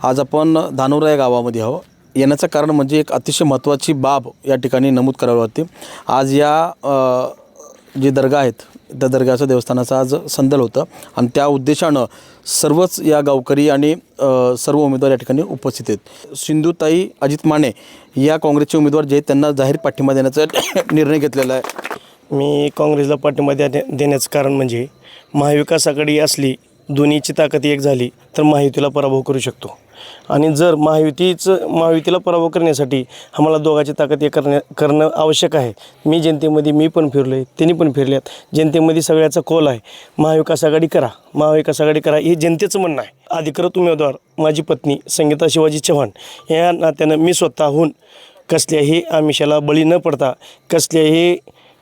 आज आपण धानोरा या गावामध्ये आहो येण्याचं कारण म्हणजे एक अतिशय महत्त्वाची बाब या ठिकाणी नमूद करावी लागते आज या जे दर्गा आहेत त्या दर्गाचं देवस्थानाचं आज संदल होतं आणि त्या उद्देशानं सर्वच या गावकरी आणि सर्व उमेदवार या ठिकाणी उपस्थित आहेत. सिंधुताई अजित माने या काँग्रेसचे उमेदवार जे त्यांना जाहीर पाठिंबा देण्याचा निर्णय घेतलेला आहे. मी काँग्रेसला पाठिंबा द्या देण्याचं कारण म्हणजे महाविकास आघाडी असली दोन्हीची ताकद एक झाली तर महायुतीला पराभव करू शकतो. आणि जर महायुतीचं महायुतीला पराभव करण्यासाठी आम्हाला दोघाची ताकद एक करण्या करणं आवश्यक आहे. मी जनतेमध्ये मी पण फिरलो आहे त्यांनी पण फिरल्यात. जनतेमध्ये सगळ्याचा कोल आहे. महाविकास आघाडी करा. महाविकास आघाडी करा हे जनतेचं म्हणणं आहे. अधिकृत उमेदवार माझी पत्नी संगीता शिवाजी चव्हाण. या नात्यानं मी स्वतःहून कसल्याही आमिषाला बळी न पडता कसल्याही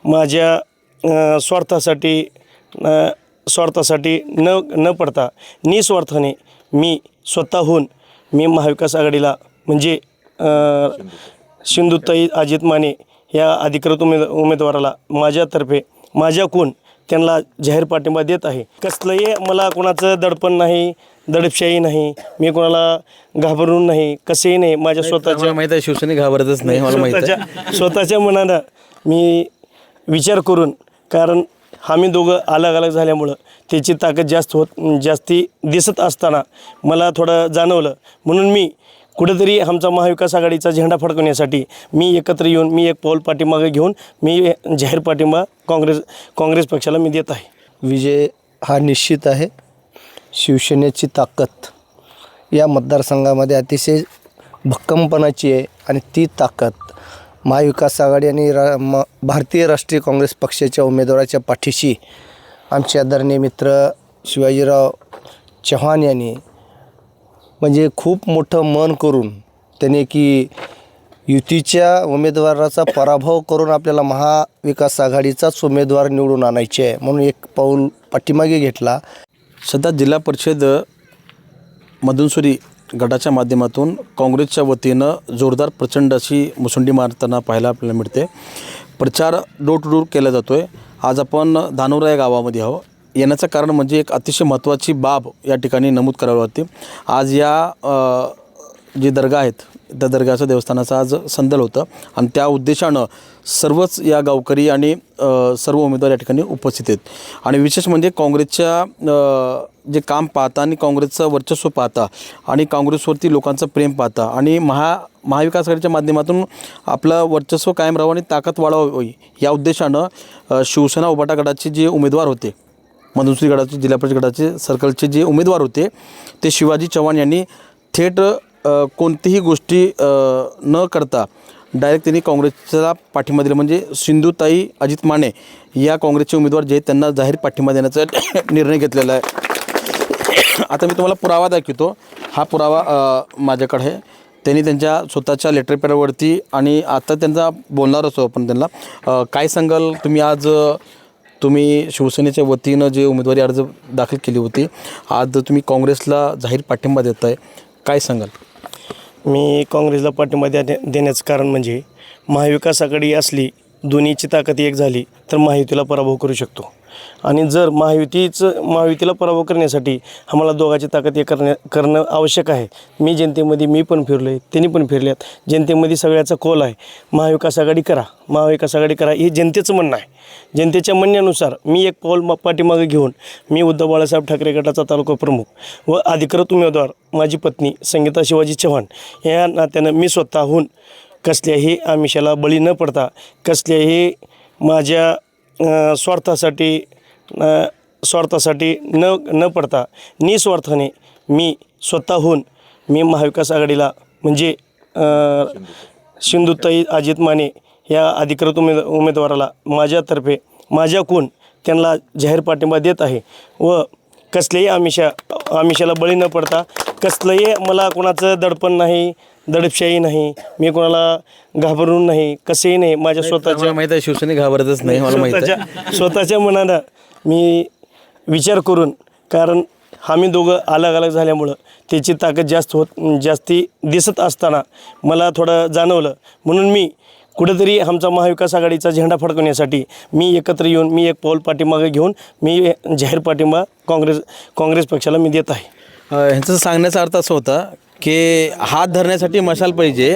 माझ्या स्वार्थासाठी स्वार्थासाठी न न पडता निस्वार्थाने मी स्वतःहून मी महाविकास आघाडीला म्हणजे सिंधुताई अजित माने या अधिकृत उमेद उमेदवाराला माझ्यातर्फे माझ्याकून त्यांना जाहीर पाठिंबा देत आहे. कसलंही मला कोणाचं दडपण नाही दडपशाही नाही मी कोणाला घाबरून नाही कसेही नाही माझ्या स्वतःच्या माहिती आहे शिवसेने घाबरतच नाही मला स्वतःच्या स्वतःच्या मनानं मी विचार करून कारण आम्ही दोघं अलग अलग झाल्यामुळं त्याची ताकद जास्त होत जास्ती दिसत असताना मला थोडं जाणवलं. म्हणून मी कुठेतरी आमचा महाविकास आघाडीचा झेंडा फडकवण्यासाठी मी एकत्र येऊन मी एक पाऊल पाठीमागे घेऊन मी जाहीर पाठिंबा काँग्रेस काँग्रेस पक्षाला मी देत आहे. विजय हा निश्चित आहे. शिवसेनेची ताकद या मतदारसंघामध्ये अतिशय भक्कमपणाची आहे आणि ती ताकद महाविकास आघाडी आणि रा म भारतीय राष्ट्रीय काँग्रेस पक्षाच्या उमेदवाराच्या पाठीशी आमचे आदरणीय मित्र शिवाजीराव चव्हाण यांनी म्हणजे खूप मोठं मन करून त्याने की युतीच्या उमेदवाराचा पराभव करून आपल्याला महाविकास आघाडीचाच उमेदवार निवडून आणायचे आहे म्हणून एक पाऊल पाठीमागे घेतला. सध्या जिल्हा परिषद मधुनसुरी गटाच्या माध्यमातून काँग्रेसच्या वतीनं जोरदार प्रचंड अशी मुसंडी मारताना पाहायला आपल्याला मिळते. प्रचार डोर टू डोर केला जातो आहे आज आपण धानोरा या गावामध्ये आहो येण्याचं कारण म्हणजे एक अतिशय महत्त्वाची बाब या ठिकाणी नमूद करावी लागते आज या जे दर्गा आहेत त्या दर्गाचं देवस्थानाचं आज संदल होतं आणि त्या उद्देशानं सर्वच या गावकरी आणि सर्व उमेदवार या ठिकाणी उपस्थित आहेत. आणि विशेष म्हणजे काँग्रेसच्या जे काम पाहता आणि काँग्रेसचं वर्चस्व पाहता आणि काँग्रेसवरती लोकांचं प्रेम पाहता आणि महा महाविकास आघाडीच्या माध्यमातून आपलं वर्चस्व कायम राहावं आणि ताकद वाढवावी या उद्देशानं शिवसेना उबाटा गटाचे जे उमेदवार होते मधुश्री गडाचे जिल्हा परिषद गटाचे सर्कलचे जे उमेदवार होते ते शिवाजी चव्हाण यांनी थेट कोणतीही गोष्टी न करता डायरेक्ट त्यांनी काँग्रेसला पाठिंबा दिला म्हणजे सिंधुताई अजित माने या काँग्रेसचे उमेदवार जे आहेत त्यांना जाहीर पाठिंबा देण्याचा निर्णय घेतलेला आहे. आता मी तुम्हाला पुरावा दाखवतो. हा पुरावा माझ्याकडे आहे. त्यांनी त्यांच्या स्वतःच्या लेटर पॅडवरती आणि आता त्यांचा बोलणार असो आपण त्यांना. काय सांगाल? तुम्ही आज तुम्ही शिवसेनेच्या वतीनं जे उमेदवारी अर्ज दाखल केली होती आज तुम्ही काँग्रेसला जाहीर पाठिंबा देत आहे काय सांगाल? मी काँग्रेसला पाठिंबा द्या देण्याचं कारण म्हणजे महाविकास आघाडी असली दोन्हीची ताकद एक झाली तर महायुतीला पराभव करू शकतो. आणि जर महायुतीचं महायुतीला पराभव करण्यासाठी आम्हाला दोघांची ताकद हे करण्या करणं आवश्यक आहे. मी जनतेमध्ये मी पण फिरलो आहे त्यांनी पण फिरल्यात. जनतेमध्ये सगळ्याचा कोल आहे. महाविकास आघाडी करा. महाविकास आघाडी करा हे जनतेचं म्हणणं आहे. जनतेच्या म्हणण्यानुसार मी एक पाऊल म पाठीमागे घेऊन मी उद्धव बाळासाहेब ठाकरे गटाचा तालुका प्रमुख व अधिकृत उमेदवार माझी पत्नी संगीता शिवाजी चव्हाण या नात्यानं मी स्वतःहून कसल्याही आमिषाला बळी न पडता कसल्याही माझ्या स्वार्थासाठी स्वार्थासाठी न न पडता निस्वार्थाने मी स्वतःहून मी महाविकास आघाडीला म्हणजे सिंधुताई अजित माने या अधिकृत उमेद उमेदवाराला माझ्यातर्फे माझ्याकून त्यांना जाहीर पाठिंबा देत आहे व कसलेही आमिषा आमिषाला बळी न पडता कसलंही मला कोणाचं दडपण नाही दडपशाही नाही मी कोणाला घाबरून नाही कसेही नाही माझ्या स्वतःच्या माहिती आहे शिवसेने घाबरतच नाही मला माहिती आहे. स्वतःच्या स्वतःच्या मनानं मी विचार करून कारण आम्ही दोघं अलग अलग झाल्यामुळं त्याची ताकद जास्त होत जास्ती दिसत असताना मला थोडं जाणवलं. म्हणून मी कुठेतरी आमचा महाविकास आघाडीचा झेंडा फडकवण्यासाठी मी एकत्र येऊन मी एक पाऊल पाठीमागे घेऊन मी जाहीर पाठिंबा काँग्रेस काँग्रेस पक्षाला मी देत आहे. ह्यांचं सांगण्याचा अर्थ असा होता की हात धरण्यासाठी मशाल पाहिजे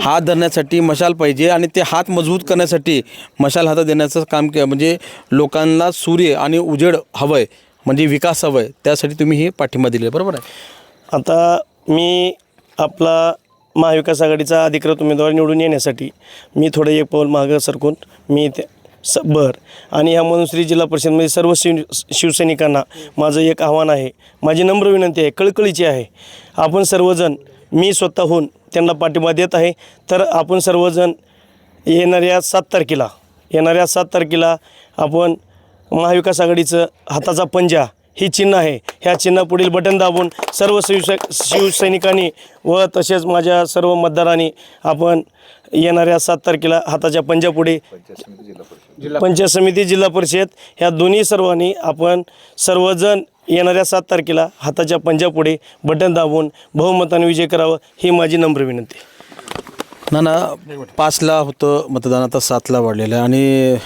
हात धरण्यासाठी मशाल पाहिजे आणि ते हात मजबूत करण्यासाठी मशाल हातात देण्याचं काम के म्हणजे लोकांना सूर्य आणि उजेड हवं आहे म्हणजे विकास हवं आहे त्यासाठी तुम्ही हे पाठिंबा दिले बरोबर आहे? आता मी आपला महाविकास आघाडीचा अधिकृत उमेदवार निवडून येण्यासाठी मी थोडं एक पाऊल मागं सरकून मी ते स बर. आणि ह्या श्री जिल्हा परिषदमध्ये सर्व शिव शिवसैनिकांना माझं एक आव्हान आहे. माझी नम्र विनंती आहे कळकळीची आहे. आपण सर्वजण मी स्वतःहून त्यांना पाठिंबा देत आहे. तर आपण सर्वजण येणाऱ्या सात तारखेला येणाऱ्या सात तारखेला आपण महाविकास आघाडीचं हाताचा पंजा ही चिन्ह आहे. ह्या चिन्हापुढील बटन दाबून सर्व शिवसै शिवसैनिकांनी व तसेच माझ्या सर्व मतदारांनी आपण येणाऱ्या सात तारखेला हाताच्या पंजापुढे पंचायत समिती जिल्हा परिषद ह्या दोन्ही सर्वांनी आपण सर्वजण येणाऱ्या सात तारखेला हाताच्या पंजापुढे बटन दाबून बहुमताने विजय करावं ही माझी नम्र विनंती ना ना पाचला होतं मतदान आता सातला वाढलेलं आहे. आणि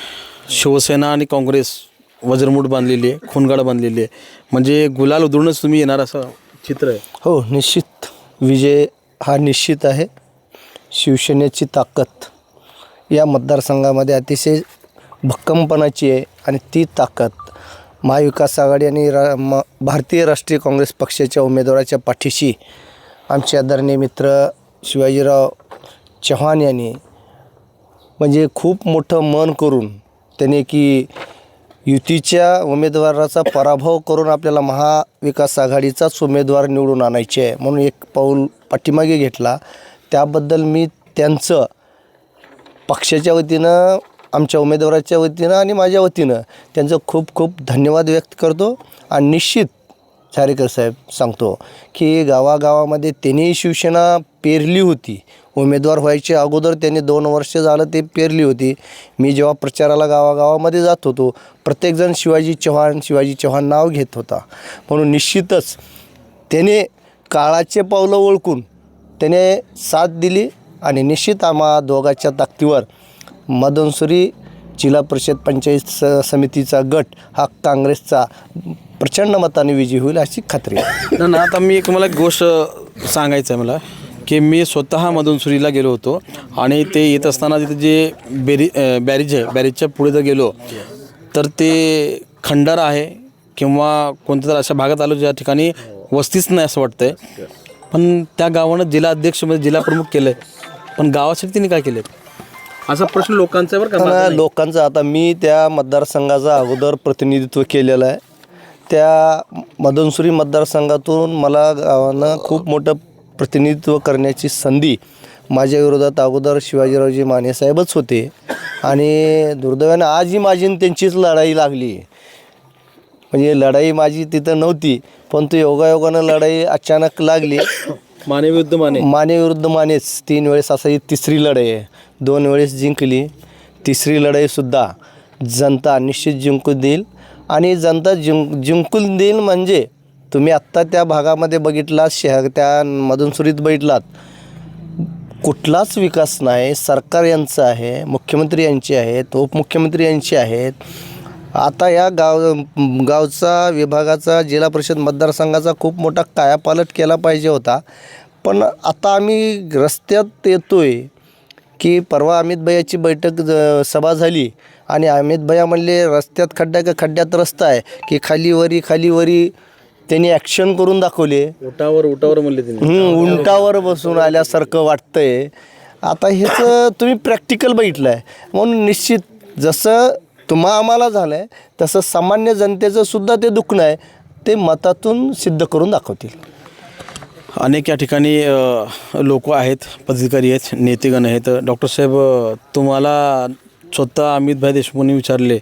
शिवसेना आणि काँग्रेस वज्रमूठ बांधलेली आहे खूनगाड बांधलेली आहे. म्हणजे गुलाल उधळूनच तुम्ही येणार असं चित्र आहे. हो निश्चित. विजय हा निश्चित आहे. शिवसेनेची ताकद या मतदारसंघामध्ये अतिशय भक्कमपणाची आहे आणि ती ताकद महाविकास आघाडी आणि रा म भारतीय राष्ट्रीय काँग्रेस पक्षाच्या उमेदवाराच्या पाठीशी आमचे आदरणीय मित्र शिवाजीराव चव्हाण यांनी म्हणजे खूप मोठं मन करून त्याने की युतीच्या उमेदवाराचा पराभव करून आपल्याला महाविकास आघाडीचाच उमेदवार निवडून आणायचे आहे म्हणून एक पाऊल पाठीमागे घेतला. त्याबद्दल मी त्यांचं पक्षाच्या वतीनं आमच्या उमेदवाराच्या वतीनं आणि माझ्या वतीनं त्यांचं खूप खूप धन्यवाद व्यक्त करतो आणि निश्चित चारेकर साहेब सांगतो की गावागावामध्ये त्यांनी शिवसेना पेरली होती. उमेदवार व्हायच्या अगोदर त्यांनी दोन वर्ष झालं ते पेरली होती. मी जेव्हा प्रचाराला गावागावामध्ये जात होतो प्रत्येकजण शिवाजी चव्हाण शिवाजी चव्हाण नाव घेत होता. म्हणून निश्चितच त्याने काळाचे पावलं ओळखून त्याने साथ दिली आणि निश्चित आम्हा दोघाच्या ताकदीवर मदनसुरी जिल्हा परिषद पंचायत स समितीचा गट हा काँग्रेसचा प्रचंड मताने विजयी होईल अशी खात्री आहे. ना आता मी एक मला एक गोष्ट सांगायचं आहे मला. की मी स्वतः मधुनसुरीला गेलो होतो आणि ते येत असताना तिथे जे बेरी बॅरेज आहे बॅरेजच्या पुढे जर गेलो तर ते खंडारा आहे किंवा कोणत्या तर अशा भागात आलो ज्या ठिकाणी वस्तीच नाही असं वाटतंय. पण त्या गावानं जिल्हा अध्यक्ष म्हणजे जिल्हा प्रमुख केलं आहे पण गावासाठी त्यांनी काय केलं असा प्रश्न लोकांचा आहे बरं का. लोकांचं आता मी त्या मतदारसंघाचा अगोदर प्रतिनिधित्व केलेलं आहे. त्या मदनसुरी मतदारसंघातून मला गावानं खूप मोठं प्रतिनिधित्व करण्याची संधी माझ्या विरोधात अगोदर शिवाजीरावजी माने साहेबच होते. आणि दुर्दैवानं आजही माझी त्यांचीच लढाई लागली. म्हणजे लढाई माझी तिथं नव्हती परंतु योगायोगानं लढाई अचानक लागली. माने विरुद्ध माने? माने विरुद्ध मानेच. तीन वेळेस असं ही तिसरी लढाई आहे. दोन वेळेस जिंकली. तिसरी लढाईसुद्धा जनता निश्चित जिंकून देईल. आणि जनता जिंक जिंकून देईल म्हणजे तुम्ही आत्ता त्या भागामध्ये बघितलात शहर त्या मधुनसुरीत बघितलात कुठलाच विकास नाही. सरकार यांचं आहे मुख्यमंत्री यांचे आहेत उपमुख्यमंत्री यांचे आहेत. आता या गाव गावचा विभागाचा जिल्हा परिषद मतदारसंघाचा खूप मोठा कायापालट केला पाहिजे होता. पण आता आम्ही रस्त्यात येतो आहे की परवा अमित भैयाची बैठक ज- सभा झाली. आणि अमित भैया म्हणले रस्त्यात खड्ड्या का? खड्ड्यात रस्ता आहे. की खाली वरी खाली वरी त्यांनी ॲक्शन करून दाखवले. उठावर उठावर म्हणले त्यांनी. हं, उंटावर बसून आल्यासारखं वाटतंय. आता ह्याचं तुम्ही प्रॅक्टिकल बघितलं आहे म्हणून निश्चित जसं तुम्हा आम्हाला झालं आहे तसं सामान्य जनतेचं सुद्धा ते दुखणं आहे ते मतातून सिद्ध करून दाखवतील. अनेक या ठिकाणी लोक आहेत पदाधिकारी आहेत नेतेगण आहेत. डॉक्टर साहेब अ, तुम्हाला स्वतः अमितभाई देशमुखांनी विचारले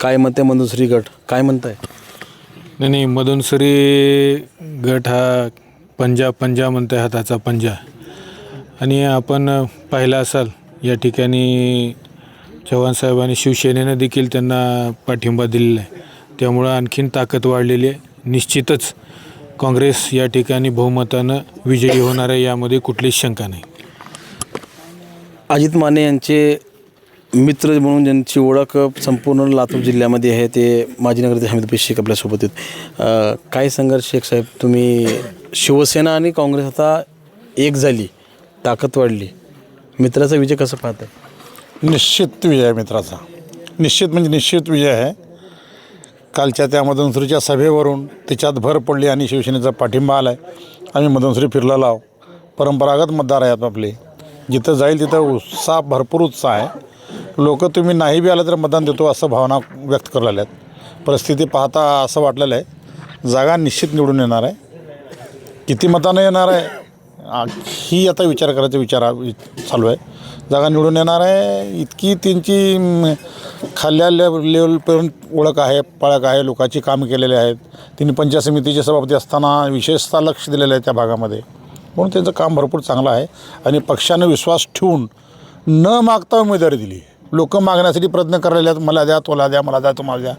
काय म्हणते मधुश्री गट? काय म्हणताय? नाही नाही मधुनसरी गट हा पंजा पंजा म्हणतो आहे हाताचा पंजा. आणि आपण पाहिला असाल या ठिकाणी चव्हाण साहेबांनी शिवसेनेनं देखील त्यांना पाठिंबा दिलेला आहे. त्यामुळं आणखीन ताकद वाढलेली आहे. निश्चितच काँग्रेस या ठिकाणी बहुमतानं विजयी होणार आहे यामध्ये कुठलीच शंका नाही. अजित माने यांचे मित्र म्हणून ज्यांची ओळख संपूर्ण लातूर जिल्ह्यामध्ये आहे ते माजी नगरचे हमीद शेख आपल्यासोबत आहेत. काय संघर्ष शेख साहेब? तुम्ही शिवसेना आणि काँग्रेस आता एक झाली ताकद वाढली. मित्राचा विजय कसं पाहत आहे निश्चित विजय आहे मित्राचा. निश्चित म्हणजे निश्चित विजय आहे. कालच्या त्या मदनसुरीच्या सभेवरून तिच्यात भर पडली आणि शिवसेनेचा पाठिंबा आला आहे आम्ही मदनसुरी फिरला लाव परंपरागत मतदार आहेत आपले. जिथं जाईल तिथं उत्साह भरपूर उत्साह आहे. लोक तुम्ही नाही बी आलं तर मतदान देतो असं भावना व्यक्त करलेल्या आहेत परिस्थिती पाहता असं वाटलेलं आहे. जागा निश्चित निवडून येणार आहे. किती मतानं येणार आहे ही आता विचार करायचा विचार चालू आहे. जागा निवडून येणार आहे. इतकी त्यांची खाल्ल्या ले लेवलपर्यंत ओळख आहे पळख आहे लोकांची कामं केलेले आहेत. त्यांनी पंचायत समितीचे सभापती असताना विशेषतः लक्ष दिलेलं आहे त्या भागामध्ये. म्हणून त्यांचं काम भरपूर चांगलं आहे. आणि पक्षानं विश्वास ठेवून न मागता उमेदवारी दिली. लोक मागण्यासाठी प्रयत्न करायला आहेत मला द्या तोला द्या मला द्या तुम्हाला द्या.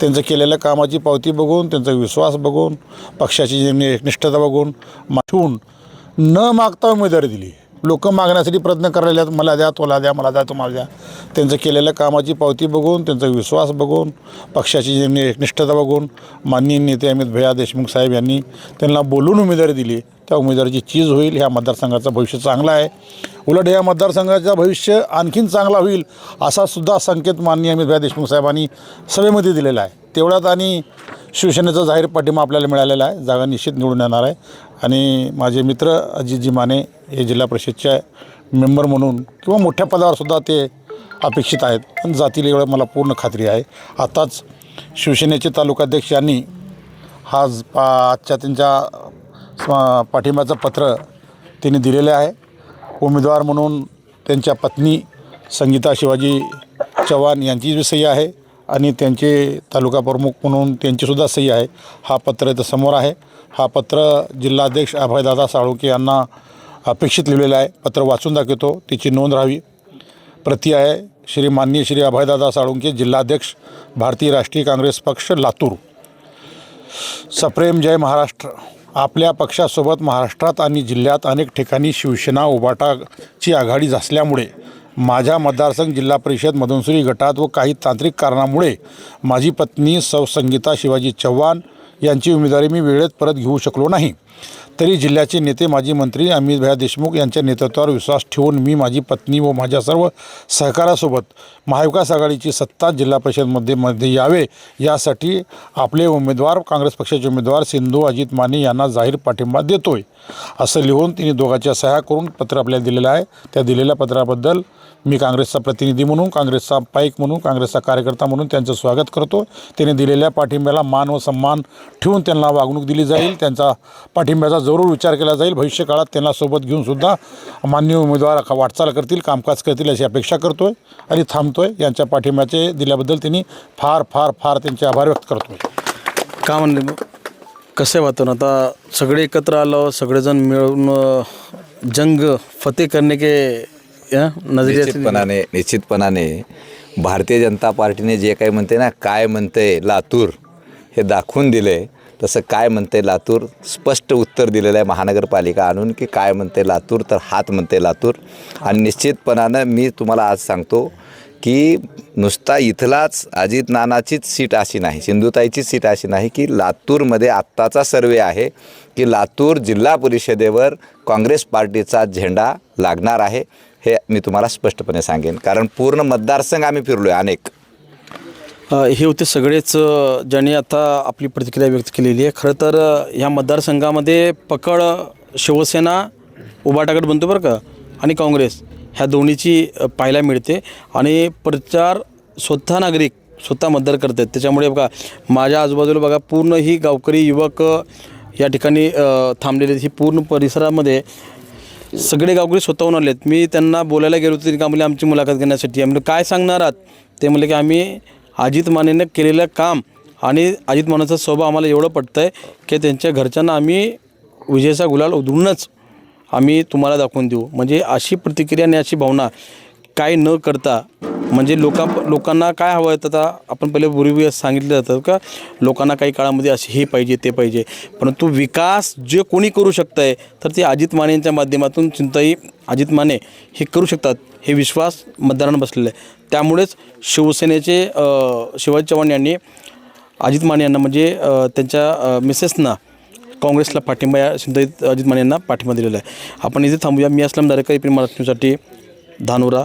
त्यांचं केलेल्या कामाची पावती बघून त्यांचा विश्वास बघून पक्षाची निष्ठता बघून माठवून न मागता उमेदवारी दिली. लोक मागण्यासाठी प्रयत्न करायला आहेत मला द्या तोला द्या मला द्या तुम्हाला द्या. त्यांचं केलेल्या कामाची पावती बघून त्यांचा विश्वास बघून पक्षाची जी एकनिष्ठता बघून माननीय नेते अमित भैया देशमुख साहेब यांनी त्यांना बोलून उमेदवारी दिली. त्या उमेदवारीची चीज होईल ह्या मतदारसंघाचं भविष्य चांगलं आहे. उलट या मतदारसंघाचं भविष्य आणखीन चांगला होईल असा सुद्धा संकेत माननीय अमित भैया देशमुख साहेबांनी सभेमध्ये दिलेला आहे. तेवढ्यात आणि शिवसेनेचा जाहीर पाठिंबा आपल्याला मिळालेला आहे. जागा निश्चित निवडून येणार आहे. आणि माझे मित्र अजितजी माने हे जिल्हा परिषदचे मेंबर म्हणून किंवा मोठ्या पदावर सुद्धा ते अपेक्षित आहेत. आणि जातील एवढं मला पूर्ण खात्री आहे. आताच शिवसेनेचे तालुकाध्यक्ष यांनी हा पा आजच्या त्यांच्या पाठिंब्याचं पत्र त्यांनी दिलेलं आहे. उमेदवार म्हणून त्यांच्या पत्नी संगीता शिवाजी चव्हाण यांची बी सही आहे. आणि त्यांचे तालुका प्रमुख म्हणून त्यांचीसुद्धा सही आहे. हा पत्र इथं समोर आहे. हा पत्र जिल्हाध्यक्ष अभयदादा साळुके यांना अपेक्षित लिहिलेलं आहे. पत्र वाचून दाखवतो. तिची नोंद राहावी. प्रती आहे श्री माननीय श्री अभयदादा साळुंके जिल्हाध्यक्ष भारतीय राष्ट्रीय काँग्रेस पक्ष लातूर. सप्रेम जय महाराष्ट्र. आपल्या पक्षासोबत महाराष्ट्रात आणि जिल्ह्यात अनेक ठिकाणी शिवसेना उबाटाची आघाडी झासल्यामुळे माझ्या मतदारसंघ जिल्हा परिषद मधुनसुरी गटात व काही तांत्रिक कारणामुळे माझी पत्नी सौ संगीता शिवाजी चव्हाण यांची उमेदवारी मी वेळेत परत घेऊ शकलो नाही. तरी जिल्ह्याचे नेते माजी मंत्री अमितभया देशमुख यांच्या नेतृत्वावर विश्वास ठेवून मी माझी पत्नी व माझ्या सर्व सहकारासोबत महाविकास आघाडीची सत्ता जिल्हा परिषदमध्ये मध्ये यावे यासाठी आपले उमेदवार काँग्रेस पक्षाचे उमेदवार सिंधू अजित माने यांना जाहीर पाठिंबा देतोय. असं लिहून तिने दोघांच्या सह्या करून पत्र आपल्याला दिलेलं आहे. त्या दिलेल्या पत्राबद्दल मी काँग्रेसचा प्रतिनिधी म्हणून काँग्रेसचा पाईक म्हणून काँग्रेसचा कार्यकर्ता म्हणून त्यांचं स्वागत करतो. त्याने दिलेल्या पाठिंब्याला मान व सन्मान ठेवून त्यांना वागणूक दिली जाईल. त्यांचा पाठिंब्याचा जरूर विचार केला जाईल. भविष्यकाळात त्यांना सोबत घेऊन सुद्धा मान्य उमेदवार वाटचाल करतील कामकाज करतील अशी अपेक्षा करतो आहे आणि थांबतो आहे यांच्या पाठिंब्याचे दिल्याबद्दल त्यांनी फार फार फार त्यांचे आभार व्यक्त करतो आहे का म्हणले मग? कसं आहे आता सगळे एकत्र आलो सगळेजण मिळून जंग फते करणे के या, निश्चितपणाने निश्चितपणाने भारतीय जनता पार्टीने जे काही म्हणते ना काय म्हणते लातूर हे दाखवून दिले. तसं काय म्हणते लातूर? स्पष्ट उत्तर दिलेलं आहे महानगरपालिका आणून की काय म्हणते लातूर तर हात म्हणते लातूर. आणि निश्चितपणानं मी तुम्हाला आज सांगतो की नुसता इथलाच अजित नानाचीच सीट अशी नाही सिंधुताईचीच सीट अशी नाही की लातूरमध्ये आत्ताचा सर्वे आहे की लातूर जिल्हा परिषदेवर काँग्रेस पार्टीचा झेंडा लागणार आहे. हे मी तुम्हाला स्पष्टपणे सांगेन. कारण पूर्ण मतदारसंघ आम्ही फिरलो आहे अनेक हे होते सगळेच ज्यांनी आता आपली प्रतिक्रिया व्यक्त केलेली आहे. खरं तर ह्या मतदारसंघामध्ये पकड शिवसेना उबाटागट बनतो बरं का आणि काँग्रेस ह्या दोन्हीची पाहायला मिळते. आणि प्रचार स्वतः नागरिक स्वतः मतदार करतात त्याच्यामुळे बघा माझ्या आजूबाजूला बघा पूर्ण ही गावकरी युवक या ठिकाणी थांबलेली थांबलेले आहेत. ही पूर्ण परिसरामध्ये सगळे गावकरी स्वतःहून आले आहेत मी त्यांना बोलायला गेलो होतो का म्हणजे आमची मुलाखत घेण्यासाठी. आम्ही काय सांगणार आहात? ते म्हणले की आम्ही अजित मानेनं केलेलं काम आणि अजित मानेचा स्वभाव आम्हाला एवढं पटतं आहे की त्यांच्या घरच्यांना आम्ही विजयचा गुलाल उधळूनच आम्ही तुम्हाला दाखवून देऊ. म्हणजे अशी प्रतिक्रिया आणि अशी भावना काय न करता म्हणजे लोकां लोकांना काय हवं आहे आता आपण पहिले पूर्वी सांगितलं जातं का लोकांना काही काळामध्ये असे हे पाहिजे ते पाहिजे. परंतु विकास जे कोणी करू शकतं आहे तर ते अजित माने यांच्या माध्यमातून चिंताई अजित माने हे करू शकतात हे विश्वास मतदारांना बसलेला आहे. त्यामुळेच शिवसेनेचे शिवाजी चव्हाण यांनी अजित माने यांना म्हणजे त्यांच्या मिसेसना काँग्रेसला पाठिंबा या सिंधुदुर्ग अजित माने यांना पाठिंबा दिलेला आहे. आपण इथे थांबूया. मी असलम दारेकर एपी मराठी धानोरा.